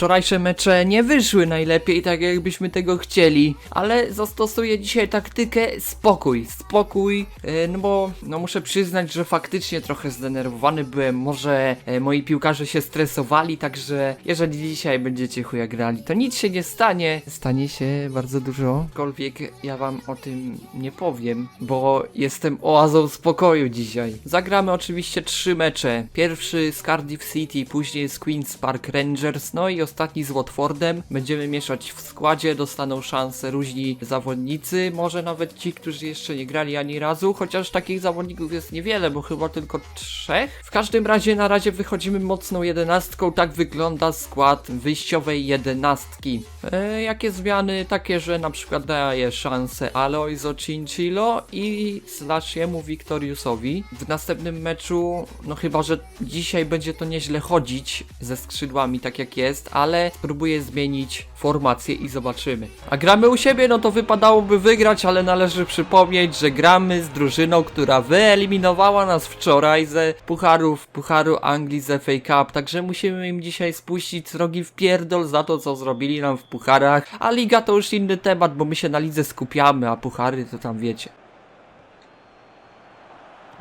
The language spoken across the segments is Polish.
Wczorajsze mecze nie wyszły najlepiej, tak jakbyśmy tego chcieli, ale zastosuję dzisiaj taktykę spokój, spokój, e, no bo no muszę przyznać, że faktycznie trochę zdenerwowany byłem, może e, moi piłkarze się stresowali, także jeżeli dzisiaj będziecie chuja grali, to nic się nie stanie, stanie się bardzo dużo, aczkolwiek ja wam o tym nie powiem, bo jestem oazą spokoju dzisiaj. Zagramy oczywiście trzy mecze, pierwszy z Cardiff City, później z Queen's Park Rangers, no i ostatni z Watfordem. Będziemy mieszać w składzie, dostaną szansę różni zawodnicy, może nawet ci, którzy jeszcze nie grali ani razu, chociaż takich zawodników jest niewiele, bo chyba tylko trzech. W każdym razie na razie wychodzimy mocną jedenastką, tak wygląda skład wyjściowej jedenastki. E, jakie zmiany? Takie, że na przykład daje szansę Aloiso Cincillo i Slashiemu Victoriusowi. W następnym meczu, no chyba, że dzisiaj będzie to nieźle chodzić ze skrzydłami tak jak jest, ale spróbuję zmienić formację i zobaczymy. A gramy u siebie, no to wypadałoby wygrać, ale należy przypomnieć, że gramy z drużyną, która wyeliminowała nas wczoraj ze pucharów, pucharu Anglii z FA Cup, także musimy im dzisiaj spuścić srogi w pierdol za to, co zrobili nam w pucharach, a liga to już inny temat, bo my się na lidze skupiamy, a puchary to tam wiecie.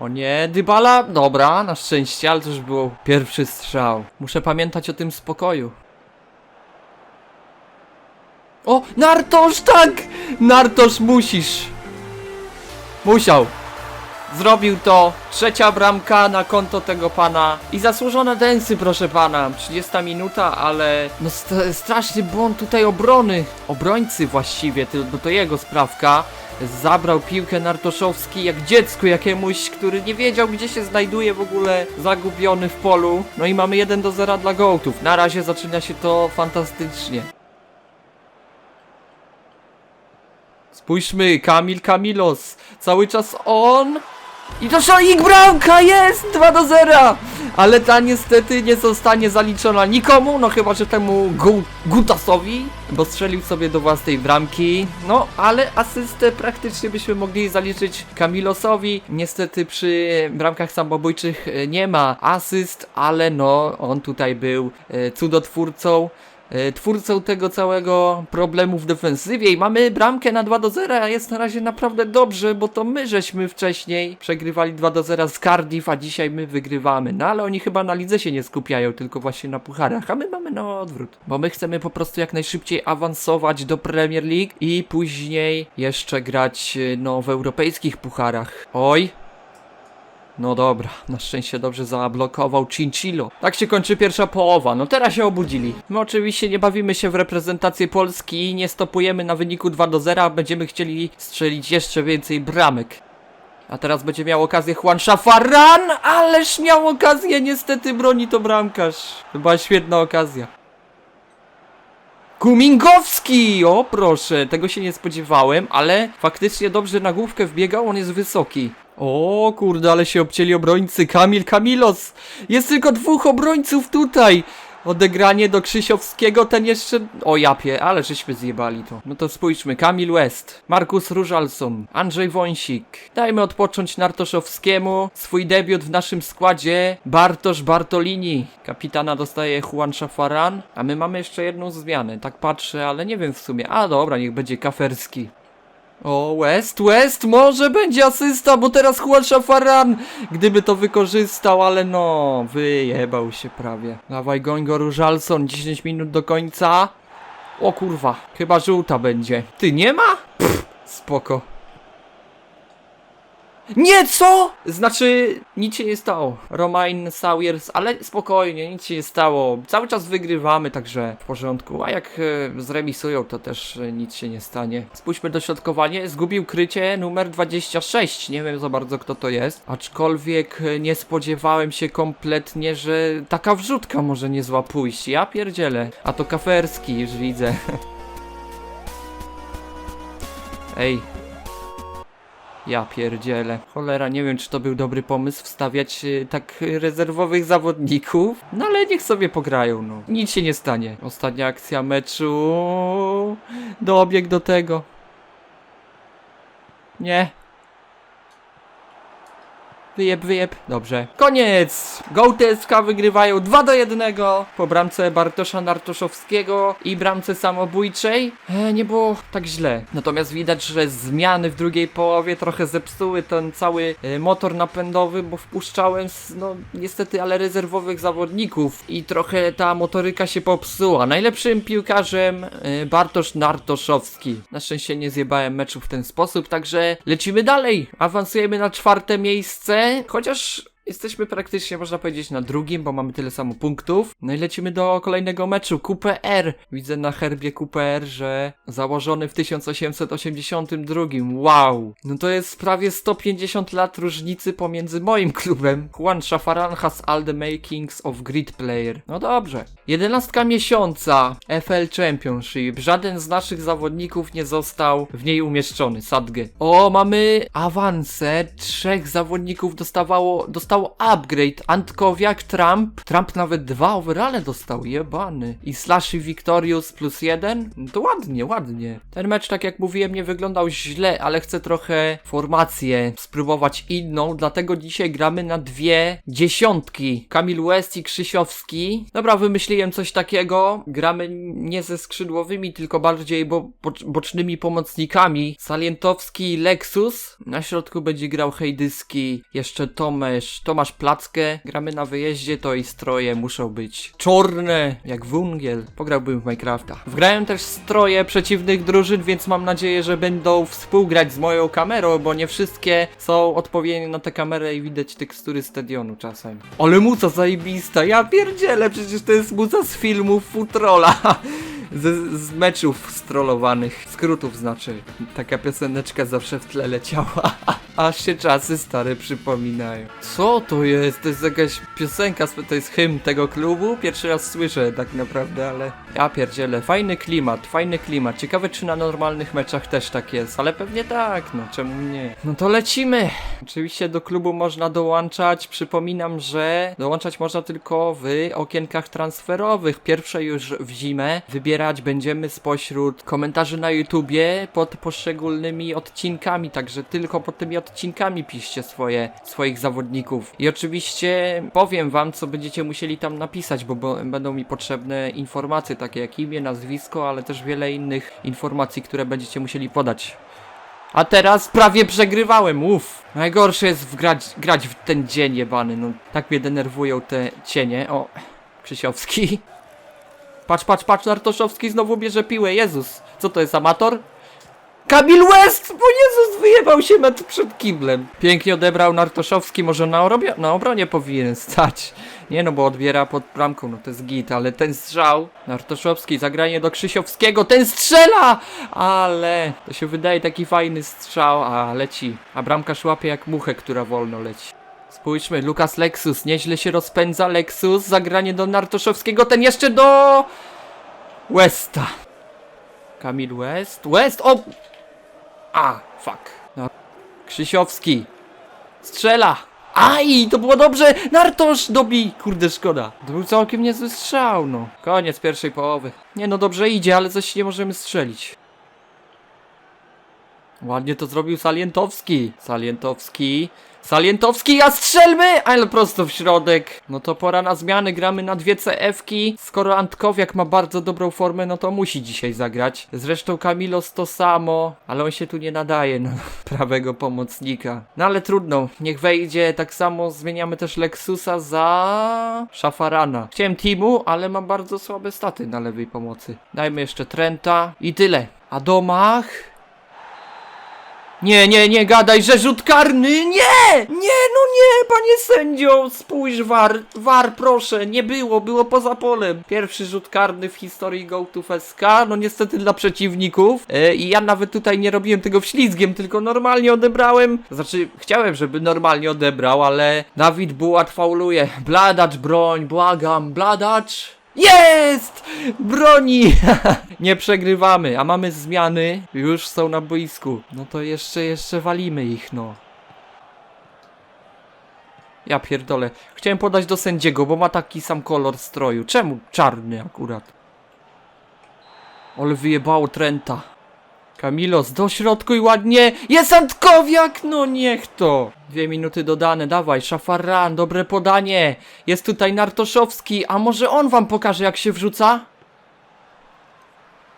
O nie, Dybala? Dobra, na szczęście, ale to już był pierwszy strzał. Muszę pamiętać o tym spokoju. O, Nartosz, tak! Nartosz, musisz! Musiał. Zrobił to. Trzecia bramka na konto tego pana. I zasłużone densy, proszę pana. 30 minuta, ale no st straszny błąd tutaj obrony. Obrońcy właściwie, to, bo to jego sprawka. Zabrał piłkę Nartoszowski jak dziecku jakiemuś, który nie wiedział gdzie się znajduje w ogóle, zagubiony w polu. No i mamy 1 do 0 dla Gołtów. Na razie zaczyna się to fantastycznie. Spójrzmy, Kamil Kamilos, cały czas on. I to szoik bramka jest 2 do 0! Ale ta niestety nie zostanie zaliczona nikomu, no chyba, że temu Gu Gutasowi, bo strzelił sobie do własnej bramki. No, ale asystę praktycznie byśmy mogli zaliczyć Kamilosowi. Niestety przy bramkach samobójczych e, nie ma asyst, ale no, on tutaj był e, cudotwórcą twórcą tego całego problemu w defensywie i mamy bramkę na 2 do 0, a jest na razie naprawdę dobrze, bo to my żeśmy wcześniej przegrywali 2 do 0 z Cardiff, a dzisiaj my wygrywamy. No ale oni chyba na lidze się nie skupiają, tylko właśnie na pucharach, a my mamy na odwrót. Bo my chcemy po prostu jak najszybciej awansować do Premier League i później jeszcze grać e, no w europejskich pucharach. Oj, no dobra, na szczęście dobrze zablokował Cincillo. Tak się kończy pierwsza połowa, no teraz się obudzili. My oczywiście nie bawimy się w reprezentację Polski i nie stopujemy na wyniku 2 do 0, a będziemy chcieli strzelić jeszcze więcej bramek. A teraz będzie miał okazję Juan Szafaran, ależ miał okazję, niestety broni to bramkarz. Chyba świetna okazja. Kumingowski! O proszę, tego się nie spodziewałem, ale faktycznie dobrze na główkę wbiegał, on jest wysoki. O kurde, ale się obcięli obrońcy. Kamil Kamilos! Jest tylko dwóch obrońców tutaj! Odegranie do Krzysiowskiego, ten jeszcze... O japie, ale żeśmy zjebali to. No to spójrzmy, Kamil West, Markus Różalson, Andrzej Wąsik. Dajmy odpocząć Nartoszowskiemu. Swój debiut w naszym składzie Bartosz Bartolini. Kapitana dostaje Juan Szafaran, a my mamy jeszcze jedną zmianę. Tak patrzę, ale nie wiem w sumie. A dobra, niech będzie Kaferski. O, West, West, może będzie asysta, bo teraz Juan Szafaran, gdyby to wykorzystał, ale no, wyjebał się prawie. Dawaj, goń go Różalson, 10 minut do końca. O kurwa, chyba żółta będzie. Ty, nie ma? Pff, spoko. Nie, co? Znaczy, nic się nie stało. Romain Sawyers, ale spokojnie, nic się nie stało. Cały czas wygrywamy, także w porządku. A jak e, zremisują, to też e, nic się nie stanie. Spójrzmy dośrodkowanie. Zgubił krycie numer 26. Nie wiem za bardzo kto to jest. Aczkolwiek e, nie spodziewałem się kompletnie, że taka wrzutka może nie zła pójść. Ja pierdzielę. A to kaferski, już widzę. Ej, ja pierdzielę. Cholera, nie wiem czy to był dobry pomysł wstawiać y, tak rezerwowych zawodników. No ale niech sobie pograją, no. Nic się nie stanie. Ostatnia akcja meczu. Dobieg do tego. Nie. Wyjeb, wyjeb. Dobrze. Koniec! GoTSK wygrywają 2 do 1 po bramce Bartosza Nartoszowskiego i bramce samobójczej. E, nie było tak źle. Natomiast widać, że zmiany w drugiej połowie trochę zepsuły ten cały e, motor napędowy, bo wpuszczałem, z, no niestety, ale rezerwowych zawodników i trochę ta motoryka się popsuła. Najlepszym piłkarzem e, Bartosz Nartoszowski. Na szczęście nie zjebałem meczu w ten sposób, także lecimy dalej. Awansujemy na czwarte miejsce, chociaż Jesteśmy praktycznie, można powiedzieć, na drugim, bo mamy tyle samo punktów. No i lecimy do kolejnego meczu. QPR. Widzę na herbie QPR, że założony w 1882. Wow! No to jest prawie 150 lat różnicy pomiędzy moim klubem. Juan Shafaran has all the makings of great player. No dobrze. Jedenastka miesiąca FL Championship. Żaden z naszych zawodników nie został w niej umieszczony. Sadgę. O, mamy awanse. Trzech zawodników dostawało, dostało upgrade. Antkowiak, Trump. Trump nawet dwa overale dostał. Jebany. I Slashy Victorious plus jeden. To ładnie, ładnie. Ten mecz, tak jak mówiłem, nie wyglądał źle, ale chcę trochę formację spróbować inną, dlatego dzisiaj gramy na dwie dziesiątki. Kamil West i Krzysiowski. Dobra, wymyśliłem coś takiego. Gramy nie ze skrzydłowymi, tylko bardziej bo, bocz, bocznymi pomocnikami. Salientowski i Lexus. Na środku będzie grał Hejdyski, jeszcze Tomasz, Tomasz Plackę. Gramy na wyjeździe, to i stroje muszą być czarne, jak wungiel. Pograłbym w Minecrafta. Wgrałem też stroje przeciwnych drużyn, więc mam nadzieję, że będą współgrać z moją kamerą, bo nie wszystkie są odpowiednie na tę kamerę i widać tekstury stadionu czasem. Ale muza zajebista, ja pierdzielę, przecież to jest muza z filmów Futrola. Z, z meczów strollowanych, skrótów znaczy. Taka pioseneczka zawsze w tle leciała. Aż się czasy stare przypominają. Co to jest? To jest jakaś piosenka, to jest hymn tego klubu? Pierwszy raz słyszę tak naprawdę, ale ja pierdzielę. Fajny klimat, fajny klimat. Ciekawe czy na normalnych meczach też tak jest, ale pewnie tak, no czemu nie? No to lecimy! Oczywiście do klubu można dołączać. Przypominam, że dołączać można tylko w okienkach transferowych. Pierwsze już w zimę. Wybierać będziemy spośród komentarzy na YouTubie pod poszczególnymi odcinkami, także tylko pod tymi odcinkami piszcie swoje, swoich zawodników. I oczywiście powiem wam, co będziecie musieli tam napisać, bo, będą mi potrzebne informacje, takie jak imię, nazwisko, ale też wiele innych informacji, które będziecie musieli podać. A teraz prawie przegrywałem, uff. Najgorsze jest wgrać, grać w ten dzień jebany, no tak mnie denerwują te cienie. O, Krzysiowski. Patrz, patrz, patrz, Nartoszowski znowu bierze piłę, Jezus. Co to jest, amator? Kamil West! Bo Jezus wyjebał się metr przed kiblem. Pięknie odebrał Nartoszowski, może na, orobie, na obronie powinien stać. Nie no, bo odbiera pod bramką, no to jest git, ale ten strzał, Nartoszowski, zagranie do Krzysiowskiego, ten strzela! Ale to się wydaje taki fajny strzał, a leci. A bramka szłapie jak muchę, która wolno leci. Spójrzmy, Lukas Lexus, nieźle się rozpędza Lexus, zagranie do Nartoszowskiego, ten jeszcze do... Westa. Kamil West, West, o! A, fuck. No. Krzysiowski. Strzela. Aj, to było dobrze! Nartosz dobij! Kurde, szkoda. To był całkiem niezły strzał, no. Koniec pierwszej połowy. Nie no, dobrze idzie, ale coś nie możemy strzelić. Ładnie to zrobił Salientowski. Salientowski. Salientowski, a strzelmy! Ale prosto w środek. No to pora na zmiany, gramy na dwie CF-ki. Skoro Antkowiak ma bardzo dobrą formę, no to musi dzisiaj zagrać. Zresztą Kamilos to samo, ale on się tu nie nadaje na prawego pomocnika. No ale trudno, niech wejdzie. Tak samo zmieniamy też Lexusa za Szafarana. Chciałem Timu, ale mam bardzo słabe staty na lewej pomocy. Dajmy jeszcze Trenta i tyle. A domach? Nie, nie, nie gadaj, że rzut karny! Nie! Nie, no nie, panie sędzio! Spójrz, war, war, proszę, nie było, było poza polem. Pierwszy rzut karny w historii Go to SK, no niestety dla przeciwników. E, I ja nawet tutaj nie robiłem tego wślizgiem, tylko normalnie odebrałem. Znaczy, chciałem, żeby normalnie odebrał, ale Dawid Bułat fauluje. Bladacz, broń, błagam, bladacz! Jest! Broni! nie przegrywamy, a mamy zmiany. Już są na boisku. No to jeszcze, jeszcze walimy ich, no. Ja pierdolę. Chciałem podać do sędziego, bo ma taki sam kolor stroju. Czemu czarny akurat? Ale wyjebało Trenta. Kamilos, dośrodkuj ładnie. Jest Antkowiak! No niech to. Dwie minuty dodane, dawaj, Szafaran, dobre podanie. Jest tutaj Nartoszowski, a może on wam pokaże jak się wrzuca?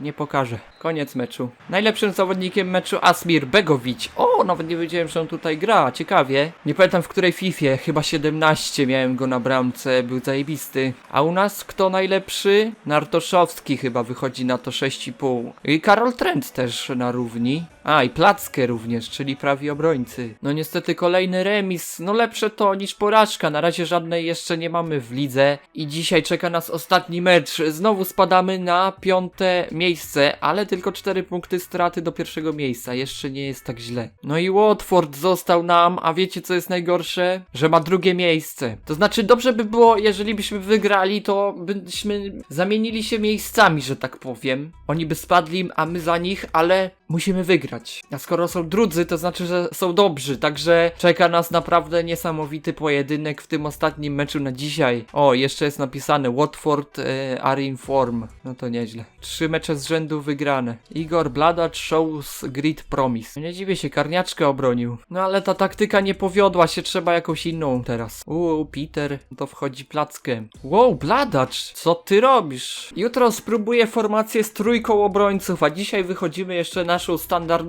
Nie pokaże. Koniec meczu. Najlepszym zawodnikiem meczu Asmir Begovic. O, nawet nie wiedziałem, że on tutaj gra. Ciekawie. Nie pamiętam w której Fifie. Chyba 17 miałem go na bramce. Był zajebisty. A u nas kto najlepszy? Nartoszowski chyba wychodzi na to 6,5. I Karol Trent też na równi. A, i Plackę również, czyli prawi obrońcy. No niestety kolejny remis. No lepsze to niż porażka. Na razie żadnej jeszcze nie mamy w lidze. I dzisiaj czeka nas ostatni mecz. Znowu spadamy na piąte miejsce, ale tylko 4 punkty straty do pierwszego miejsca. Jeszcze nie jest tak źle. No i Watford został nam, a wiecie co jest najgorsze? Że ma drugie miejsce. To znaczy dobrze by było, jeżeli byśmy wygrali, to byśmy zamienili się miejscami, że tak powiem. Oni by spadli, a my za nich, ale musimy wygrać. A skoro są drudzy, to znaczy, że są dobrzy, także czeka nas naprawdę niesamowity pojedynek w tym ostatnim meczu na dzisiaj. O, jeszcze jest napisane Watford e, are in form. No to nieźle. Trzy mecze z rzędu wygrane. Igor Bladacz shows grid promise. Nie dziwię się, karniaczkę obronił. No ale ta taktyka nie powiodła się, trzeba jakąś inną teraz. Uuu, Peter, to wchodzi plackiem. Wow, Bladacz, co ty robisz? Jutro spróbuję formację z trójką obrońców, a dzisiaj wychodzimy jeszcze naszą standardową.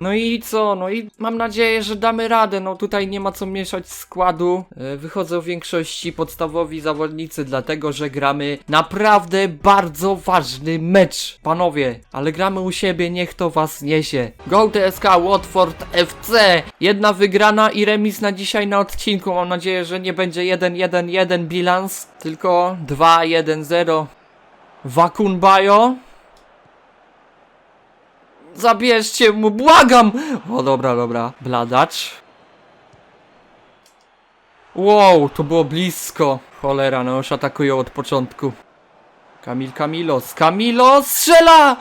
No i co? No i mam nadzieję, że damy radę. No tutaj nie ma co mieszać składu. E, Wychodzą w większości podstawowi zawodnicy, dlatego że gramy naprawdę bardzo ważny mecz. Panowie, ale gramy u siebie, niech to was niesie. Go TSK Watford FC. Jedna wygrana i remis na dzisiaj na odcinku. Mam nadzieję, że nie będzie 1-1-1 bilans, tylko 2-1-0. Wakunbayo. Zabierzcie mu, błagam! O, dobra, dobra. Bladacz. Wow, to było blisko. Cholera, no już atakują od początku. Kamil Kamilos. Kamilos strzela!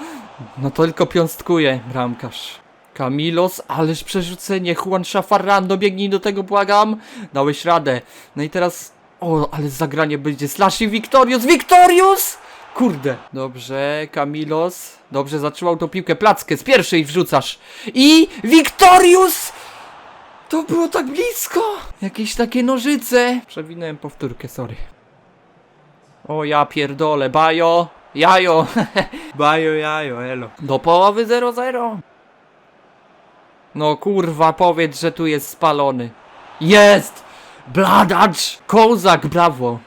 No to tylko piąstkuje bramkarz. Kamilos, ależ przerzucenie. Juan Szafarran, dobiegnij do tego, błagam. Dałeś radę. No i teraz... O, ale zagranie będzie. Slash i Victorius. Victorius! Kurde. Dobrze, Kamilos. Dobrze, zatrzymał tą piłkę. Plackę z pierwszej wrzucasz. I Victorius! To było tak blisko! Jakieś takie nożyce. Przewinąłem powtórkę, sorry. O ja pierdolę, bajo, jajo, bajo, jajo, elo. Do połowy 0-0. No kurwa, powiedz, że tu jest spalony. Jest! Bladacz! Kozak, brawo!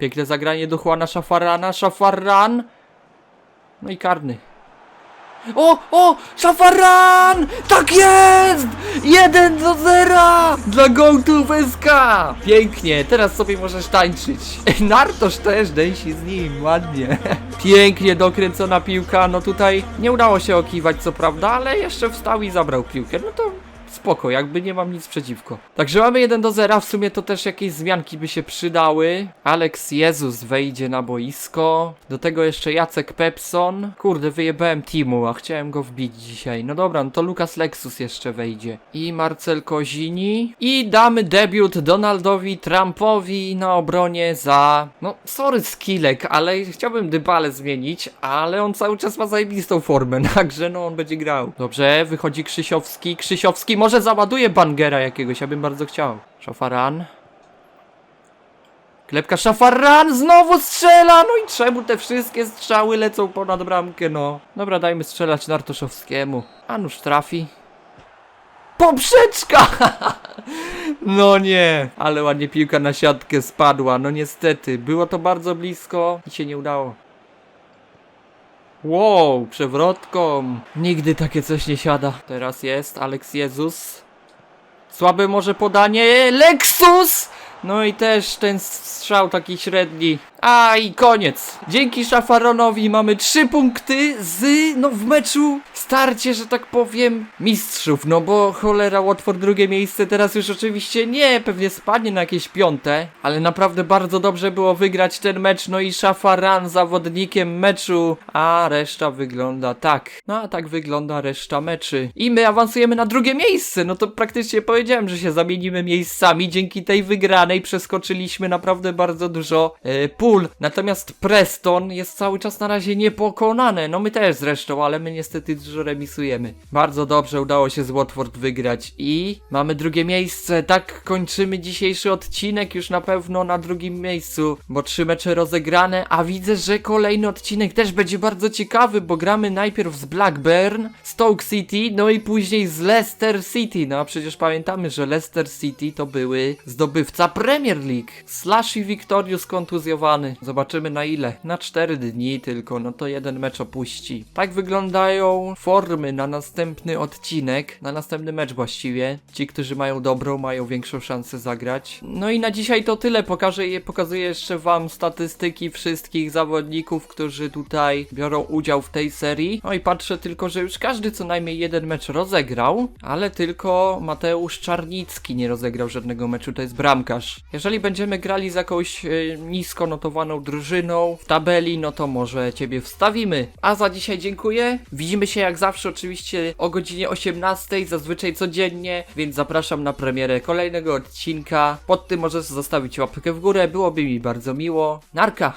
Piękne zagranie do Juana Szafarana, Szafaran! No i karny. O, o, Szafaran! Tak jest! 1 do 0! Dla Gołtów SK! Pięknie, teraz sobie możesz tańczyć. Nartosz też, dęsi z nim, ładnie. Pięknie dokręcona piłka, no tutaj nie udało się okiwać co prawda, ale jeszcze wstał i zabrał piłkę, no to spoko, jakby nie mam nic przeciwko. Także mamy 1 do 0, w sumie to też jakieś zmianki by się przydały. Alex Jezus wejdzie na boisko. Do tego jeszcze Jacek Pepson. Kurde, wyjebałem Timu, a chciałem go wbić dzisiaj. No dobra, no to Lukas Lexus jeszcze wejdzie. I Marcel Kozini. I damy debiut Donaldowi Trumpowi na obronie za... No, sorry skillek, ale chciałbym Dybale zmienić, ale on cały czas ma zajebistą formę, także no on będzie grał. Dobrze, wychodzi Krzysiowski. Krzysiowski może załaduje bangera jakiegoś, ja bym bardzo chciał. Szafaran. Klepka Szafaran znowu strzela! No i czemu te wszystkie strzały lecą ponad bramkę, no? Dobra, dajmy strzelać Nartoszowskiemu. A nuż trafi. Poprzeczka! No nie, ale ładnie piłka na siatkę spadła. No niestety, było to bardzo blisko i się nie udało. Wow, przewrotką. Nigdy takie coś nie siada. Teraz jest Alex Jezus. Słabe może podanie. Lexus! No i też ten strzał taki średni. A i koniec. Dzięki Szafaronowi mamy trzy punkty z, no w meczu starcie, że tak powiem, mistrzów. No bo cholera Watford drugie miejsce teraz już oczywiście nie, pewnie spadnie na jakieś piąte. Ale naprawdę bardzo dobrze było wygrać ten mecz. No i Szafaran zawodnikiem meczu. A reszta wygląda tak. No a tak wygląda reszta meczy. I my awansujemy na drugie miejsce. No to praktycznie powiedziałem, że się zamienimy miejscami dzięki tej wygranej. Wygranej przeskoczyliśmy naprawdę bardzo dużo e, pól. Natomiast Preston jest cały czas na razie niepokonane. No my też zresztą, ale my niestety dużo remisujemy. Bardzo dobrze udało się z Watford wygrać i mamy drugie miejsce. Tak kończymy dzisiejszy odcinek już na pewno na drugim miejscu, bo trzy mecze rozegrane, a widzę, że kolejny odcinek też będzie bardzo ciekawy, bo gramy najpierw z Blackburn, Stoke City, no i później z Leicester City. No a przecież pamiętamy, że Leicester City to były zdobywca Premier League. Slashy Victorious kontuzjowany. Zobaczymy na ile. Na 4 dni tylko, no to jeden mecz opuści. Tak wyglądają formy na następny odcinek, na następny mecz właściwie. Ci, którzy mają dobrą, mają większą szansę zagrać. No i na dzisiaj to tyle. Pokażę pokazuję jeszcze wam statystyki wszystkich zawodników, którzy tutaj biorą udział w tej serii. No i patrzę tylko, że już każdy co najmniej jeden mecz rozegrał, ale tylko Mateusz Czarnicki nie rozegrał żadnego meczu, to jest bramkarz. Jeżeli będziemy grali z jakąś e, nisko notowaną drużyną w tabeli, no to może ciebie wstawimy. A za dzisiaj dziękuję. Widzimy się jak zawsze oczywiście o godzinie 18, zazwyczaj codziennie, więc zapraszam na premierę kolejnego odcinka. Pod tym możesz zostawić łapkę w górę, byłoby mi bardzo miło. Narka!